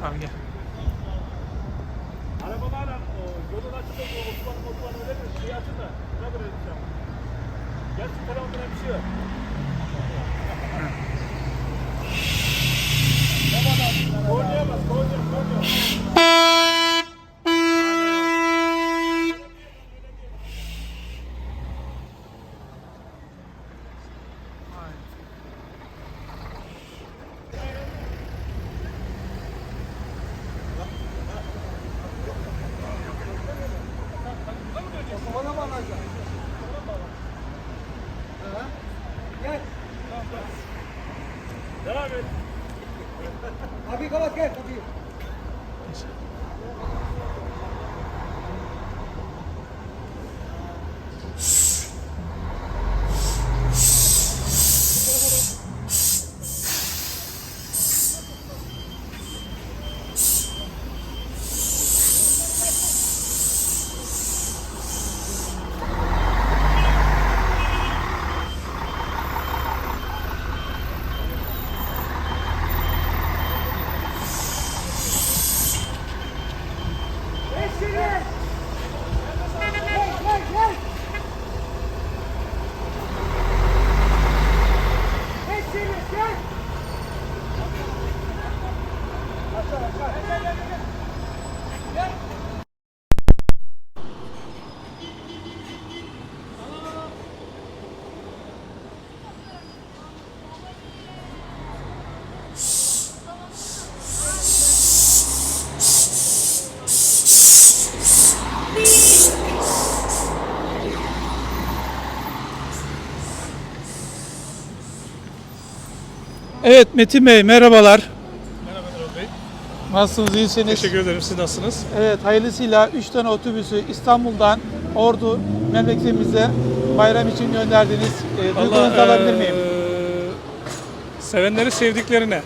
Abi gel. Arabalarla yolun açık olduğu otoban otoban öyle bir şey açın da. Ne böyle diyeceğim. Gerçi telefonda bir şey yok. Abi kapat gel kapıyı. Evet Metin Bey merhabalar. Nasılsınız iyisiniz? Teşekkür ederim. Siz nasılsınız? Evet hayırlısıyla 3 tane otobüsü İstanbul'dan Ordu memleketimize bayram için gönderdiniz. E, duygularınızı Vallahi, alabilir miyim? sevenleri sevdiklerine,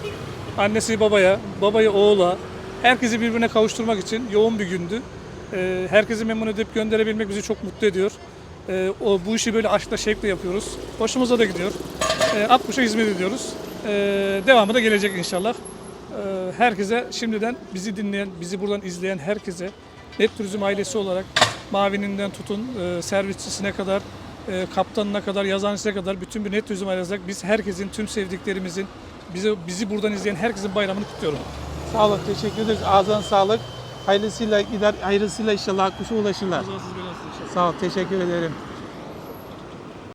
annesi babaya, babayı oğula, herkesi birbirine kavuşturmak için yoğun bir gündü. Eee, herkesi memnun edip gönderebilmek bizi çok mutlu ediyor. Eee, o bu işi böyle aşkla şevkle yapıyoruz. Hoşumuza da gidiyor. Eee 60'a hizmet ediyoruz. Eee, devamı da gelecek inşallah. Eee, herkese şimdiden bizi dinleyen, bizi buradan izleyen herkese Net Turizm ailesi olarak Mavininden tutun eee, servisçisine kadar, eee, kaptanına kadar, yazancısına kadar bütün bir Net Turizm ailesi olarak biz herkesin, tüm sevdiklerimizin, bizi, bizi buradan izleyen herkesin bayramını kutluyorum. Sağ olun teşekkür ederiz. Ağzına sağlık. Hayırlısıyla gider, hayırlısıyla inşallah kuşa ulaşırlar. Sağ ol teşekkür ederim.